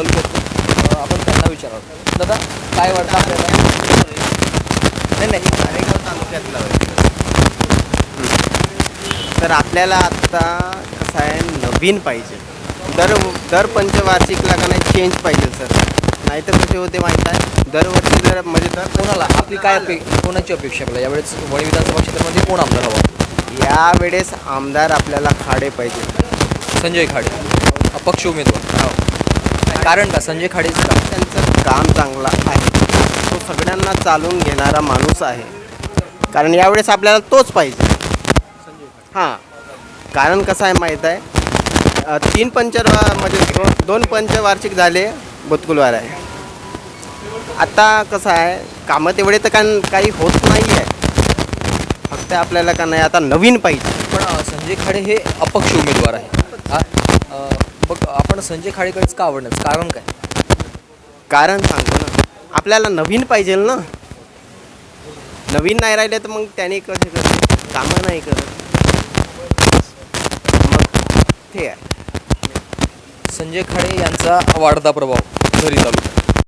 तालुक्यात आपण त्यांना विचारावं. दादा काय वाटतं आपल्याला? नाही नाही नारेगाव तालुक्यातला. तर आपल्याला आत्ता कसं आहे नवीन पाहिजे. दर दर पंचवार्षिकला का नाही चेंज पाहिजे सर नाही तर कसे होते माहीत आहे? दरवर्षी जर म्हणजे दर कोणाला? आपली काय अपे कोणाची अपेक्षा आपल्याला? यावेळेस वणी विधानसभा क्षेत्रामध्ये कोण आमदार हवा? यावेळेस आमदार आपल्याला खाडे पाहिजे. संजय खाडे. अपक्ष उमेदवार. कारण का? संजय खाडेचं का त्यांचं काम चांगलं आहे. तो सगळ्यांना चालून घेणारा माणूस आहे. कारण यावेळेस आपल्याला तोच पाहिजे. हां. कारण कसं आहे माहीत आहे? अ, तीन पंच म्हणजे दोन दोन पंचवार्षिक झाले बुतकुलवार आहे. आता कसं आहे? कामं तेवढे तर का काही होत नाही आहे फक्त आपल्याला का नाही आता नवीन पाहिजे. पण अ, संजय खाडे हे अपक्ष उमेदवार आहे आपण संजय खाडेकडेच का आवडण्याचं कारण काय? कारण सांगतो ना आपल्याला नवीन पाहिजे ना. नवीन नाही राहिले तर मग त्याने कसे करत कामं नाही करत. मग ते आहे. संजय खाडे यांचा वाढता प्रभाव झरी तालुक्यात